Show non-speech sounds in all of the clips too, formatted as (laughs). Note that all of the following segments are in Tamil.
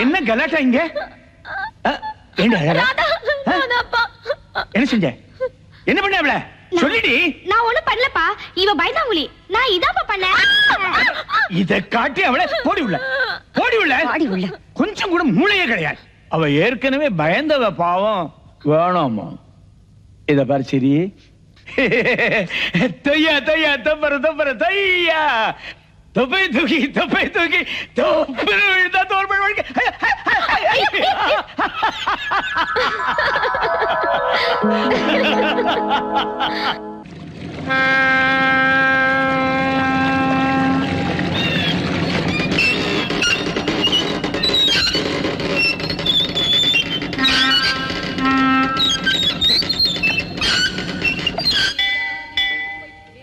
கலாட்டா இங்க? என்ன செஞ்ச? என்ன பண்ண அவள? சொல்லிடி. நான் ஒண்ணும் பண்ணலப்பா. இவ பயந்தாங்குழி நான் இதாப்பா பண்ணேன் இத காட்டி அவளை போடி உள்ள. போடி உள்ள. பாடி உள்ள. கொஞ்சம் கூட மூளையே கிடையாது. அவ ஏற்கனவே பயந்தவ பாவம். வேணாமா இத பாரு சரி. (laughs) தொய்யா தொய்யா தொப்பர தொப்பர தொய்யா தொப்பை தூக்கி தொப்பை தூக்கி தொப்பர விழுந்தா தோல்பல் வழுக்க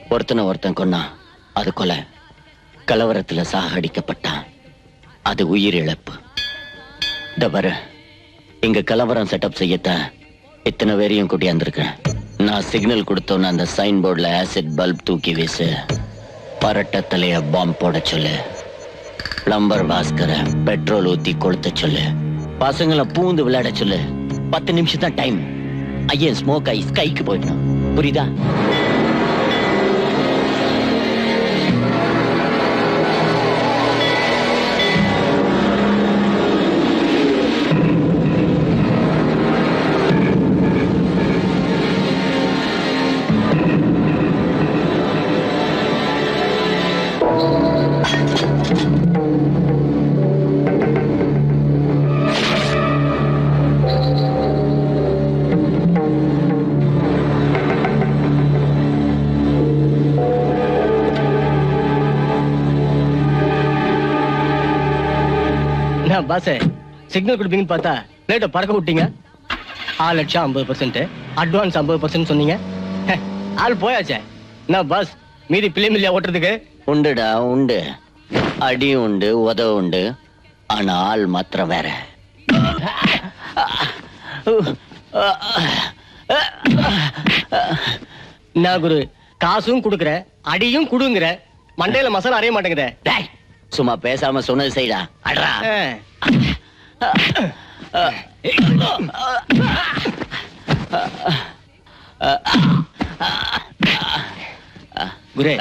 ஒருத்தனை ஒருத்தன் கொன்னான் அது கொலை. கலவரத்துல சாகடிக்கப்பட்டான். அது உயிர் இழப்பு இந்த இங்க கலவரம் செட்டப் செய்யத்தான் இத்தனை பேரையும் கூட்டியாந்துருக்கேன் நான் சிக்னல் கொடுத்தோன்னு அந்த சைன் போர்டில் ஆசிட் பல்ப் தூக்கி வீசு. பரட்ட தலைய பாம்பு போட சொல்லு. பிளம்பர் பாஸ்கர பெட்ரோல் ஊத்தி கொளுத்த சொல்லு. பசங்களை பூந்து விளையாட சொல்லு. பத்து நிமிஷம் தான் டைம் ஐயன் ஸ்மோக் ஆகி ஸ்கைக்கு போயிடணும். புரியுதா? பாஸ் சிக்னல் கொடுப்பீங்கன்னு பார்த்தா பிளேட்டை பறக்க விட்டீங்க. ஆறு லட்சம் ஐம்பது பர்சன்ட் அட்வான்ஸ் ஐம்பது பர்சன்ட் சொன்னீங்க. ஆள் போயாச்சே. நான் பாஸ் மீதி பிள்ளைம் இல்லையா ஓட்டுறதுக்கு? உண்டுடா உண்டு. அடி உண்டு உத உண்டு. ஆனா ஆள் மாத்திரம் வேற. நான் குரு காசும் கொடுக்குற அடியும் குடுங்கிற மண்டையில மசாலா அறைய மாட்டேங்குதே. டேய், சும்மா பேசாம சொன்னது செய்டா. அட்ரா குரே.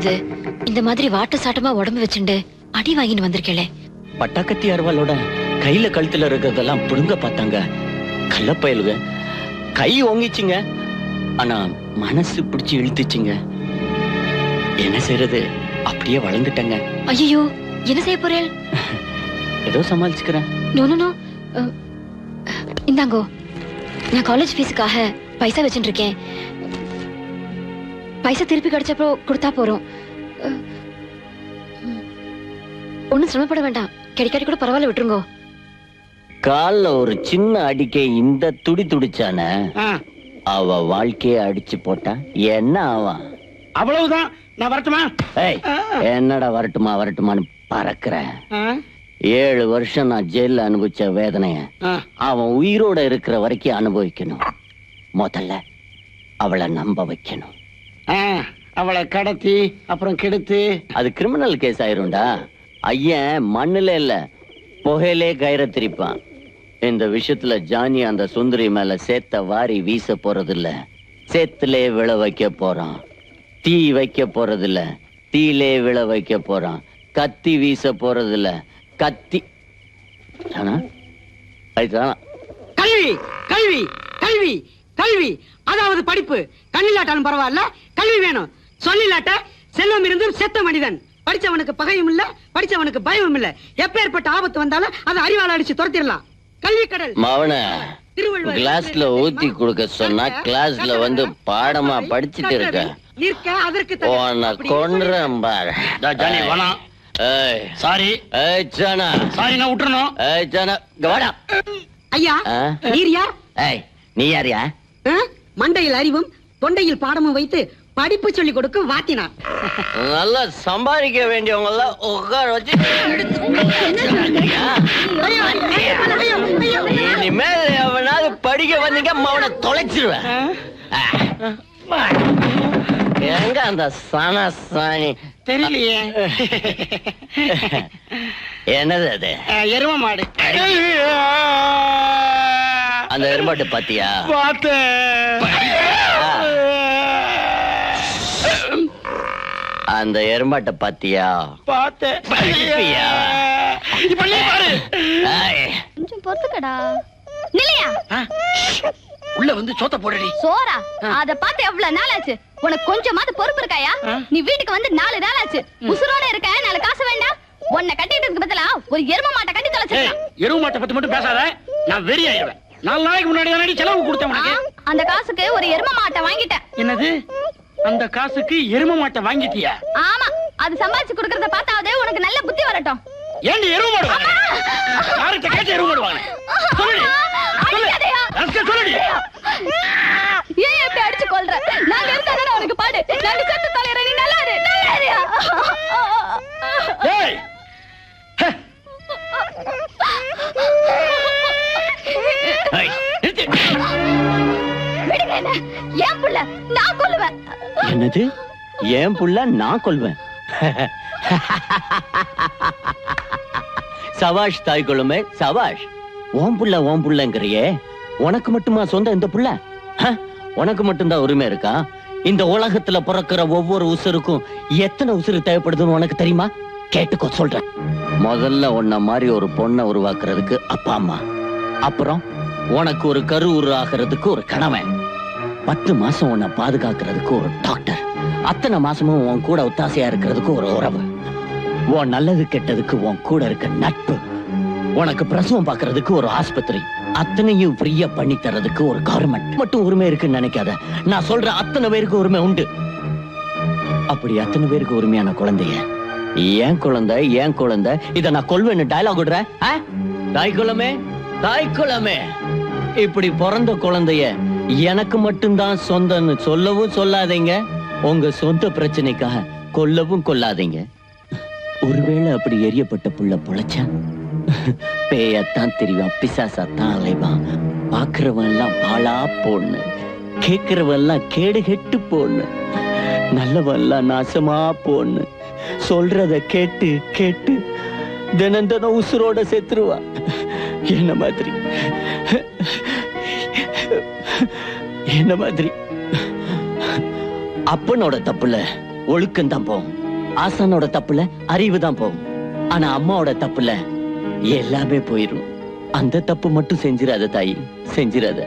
அது இந்த மாதிரி வாட்ட சாட்டமா உடம்பு வச்சுண்டு அடி வாங்கிட்டு வந்திருக்கேளே. பட்டாக்கத்தி அருவாளோட கையில கழுத்துல இருக்கிறதெல்லாம் புடுங்க பார்த்தாங்க. கள்ளப்பயலுக கை ஓங்கிச்சுங்க. ஆனா மனசு பிடிச்சு இழுத்துச்சுங்க. என்ன செய்யறது அப்படியே வளர்ந்துட்டங்க. ஐயோ என்ன செய்ய போறேன் ஏதோ சமாளிச்சுக்கிறேன். நோ இந்தாங்கோ. நான் காலேஜ் ஃபீஸுக்காக பைசா வச்சுட்டு இருக்கேன். பைசா திருப்பி கிடைச்சப்போ கொடுத்தா போறோம். அஹ், ம். ஒண்ணும் சிரமப்பட வேண்டாம். கிடைக்காட்டி கூட பரவாயில்ல விட்டுருங்கோ. கால்ல ஒரு சின்ன அடிக்க இந்த துடி துடிச்சான? அவ வாழ்க்கைய அடிச்சு போட்டா என்ன ஆவான் அவ்வளவுதான். நான் வரட்டுமா? என்னடா வரட்டுமா வரட்டுமான்னு பறக்குற? ஏழு வருஷம் நான் ஜெயில அனுபவிச்ச வேதனைய அவன் உயிரோட இருக்கிற வரைக்கும் அனுபவிக்கணும். முதல்ல அவளை நம்ப வைக்கணும். அவளை கடத்தி அப்புறம் கெடுத்து. அது கிரிமினல் கேஸ் ஆயிரும்டா. ஐயன் மண்ணுல இல்ல புகையிலே கயிற திரிப்பான். இந்த விஷயத்துல ஜானி அந்த சுந்தரி மேல சேத்த வாரி வீச போறது இல்ல சேத்திலே விழ வைக்க போறான். தீ வைக்க போறது இல்ல தீலே விழ வைக்க போறான். கத்தி வீச போறது இல்ல கத்தி. ஆனா? கல்வி கல்வி கல்வி. கல்வி. அதாவது படிப்பு. கண்ணில்லாட்டாலும் பரவாயில்ல கல்வி வேணும். சொல்லில்லாட்ட செல்வம் இருந்தும் செத்த மனிதன். படிச்சவனுக்கு பகையும் இல்ல படிச்சவனுக்கு பயமும் இல்ல. எப்பேற்பட்ட ஆபத்து வந்தாலும் அதை அறிவால அடிச்சு துரத்திடலாம். கல்வி கடல் மவன திருவள்ளுவர் கிளாஸ்ல ஊத்தி கொடுக்க சொன்னா கிளாஸ்ல வந்து பாடமா படிச்சிட்டு இருக்க. நிற்க அதற்கு தகுந்த- உன்னை அப்படி கொன்றுறேன் பாரு. ஜானி வேணாம் ஏய். சாரி. ஏய் ஜானா. சாரி நான் விட்டுறணும். ஏய் ஜானா. இங்க வாடா. ஐயா ஆ? நீர் யார் ஏய் நீ யாரியா? மண்டையில் அறிவும் தொண்டையில் பாடமும் வைத்து படிப்பு சொல்லி கொடுக்கும் வாத்தினார். நல்லா சம்பாதிக்க வேண்டியவங்க எல்லாம் உட்கார வச்சு. இனிமேல் எவனாவது படிக்க வந்தீங்க அவனை தொலைச்சிருவேன். எங்க அந்த சனசாணி? தெரியலையே. என்னது அது? எரும மாடு. அந்த எருமாட்டு பாத்தியா? அந்த எருமாட்டை பாத்தியா? ஏய், கொஞ்சம் பொறுத்துக்கடா. நிலையா உள்ள வந்து சோத்த போடுடி. சோரா அத பார்த்து எவ்வளவு நாள் ஆச்சு உனக்கு கொஞ்சமாவது பொறுப்பு இருக்காயா? நீ வீட்டுக்கு வந்து நாலு நாள் ஆச்சு உசுரோட இருக்க நாலு காசு வேண்டாம் உன்னை கட்டிட்டதுக்கு பதிலா ஒரு எரும மாட்டை கட்டி தொலைச்சிருக்கான். எருவு மாட்டை பத்தி மட்டும் பேசாத. நான் வெறி ஆயிடுவேன் நாலு நாளைக்கு முன்னாடி தானடி செலவு கொடுத்தேன் உனக்கு. அந்த காசுக்கு ஒரு எரும மாட்டை வாங்கிட்டேன். என்னது? அந்த காசுக்கு எரும மாட்டை வாங்கிட்டியா? ஆமா அது சம்பாதிச்சு கொடுக்கறத பார்த்தாவது உனக்கு நல்ல புத்தி வரட்டும். ஏண்டி எருவு மாடு வாங்க யார்கிட்ட கேட்டு எருவு மாடு வாங்க சொல்லுடி. சொல்லு. என்ன? ஏன் புள்ள? நான் கொல்லுவேன். என்னது? என் புள்ள? நான் கொள்வேன் சவாஷ் தாய் குழுமே சவாஷ் ஓம் புள்ள ஓம் புள்ளங்கிறியே. உனக்கு மட்டுமா சொந்த இந்த புள்ள? ஹ? உனக்கு மட்டும்தான் உரிமை இருக்கா? இந்த உலகத்துல பிறக்கிற ஒவ்வொரு உசுருக்கும் எத்தனை உசுறு தேவைப்படுதுன்னு உனக்கு தெரியுமா? கேட்டுக்கோ சொல்றேன். முதல்ல உன்ன மாதிரி ஒரு பொண்ணை உருவாக்குறதுக்கு அப்பா அம்மா. அப்புறம் உனக்கு ஒரு கரு உருவாகிறதுக்கு ஒரு கணவன். பத்து மாசம் உன்னை பாதுகாக்கிறதுக்கு ஒரு டாக்டர் அத்தனை மாசமும் உன் கூட ஒத்தாசையா இருக்கிறதுக்கு ஒரு உறவு. உன் நல்லது கெட்டதுக்கு உன் கூட இருக்க நட்பு. உனக்கு பிரசவம் பாக்குறதுக்கு ஒரு ஆஸ்பத்திரி. அத்தனையும் ஃப்ரீயா பண்ணி தரதுக்கு ஒரு கவர்மெண்ட் மட்டும் உரிமை இருக்குன்னு நினைக்காத. நான் சொல்ற அத்தனை பேருக்கு உரிமை உண்டு. அப்படி அத்தனை பேருக்கு உரிமையான குழந்தைய ஏன் குழந்தை ஏன் குழந்தை? இத நான் கொள்வேன்னு டயலாக் விடுறேன். ஆ? தாய் குலமே தாய் குலமே. இப்படி பிறந்த குழந்தைய எனக்கு மட்டும்தான் சொந்தம்னு சொல்லவும் சொல்லாதீங்க. உங்க சொந்த பிரச்சனைக்காக கொல்லவும் கொல்லாதீங்க ஒருவேளை அப்படி எரியப்பட்ட புள்ள பொழைச்சா? பேயத்தான் தெரியும் பிசாசாத்தான் அலைவான் பாக்குறவன் எல்லாம் போடணும் போன்னு எல்லாம் கேடு கெட்டு போடணும் நல்லவெல்லாம் நாசமா போன்னு சொல்றத கேட்டு கேட்டு தினம் தினம் உசுரோட செத்துருவா. என்ன மாதிரி? என்ன மாதிரி? அப்பனோட தப்புல ஒழுக்கம் தான் போகும் ஆசானோட தப்புல அறிவு தான் போகும் ஆனா அம்மாவோட தப்புல எல்லாமே போயிரும். அந்த தப்பு மட்டும் செஞ்சிடாத தாயி செஞ்சிடாத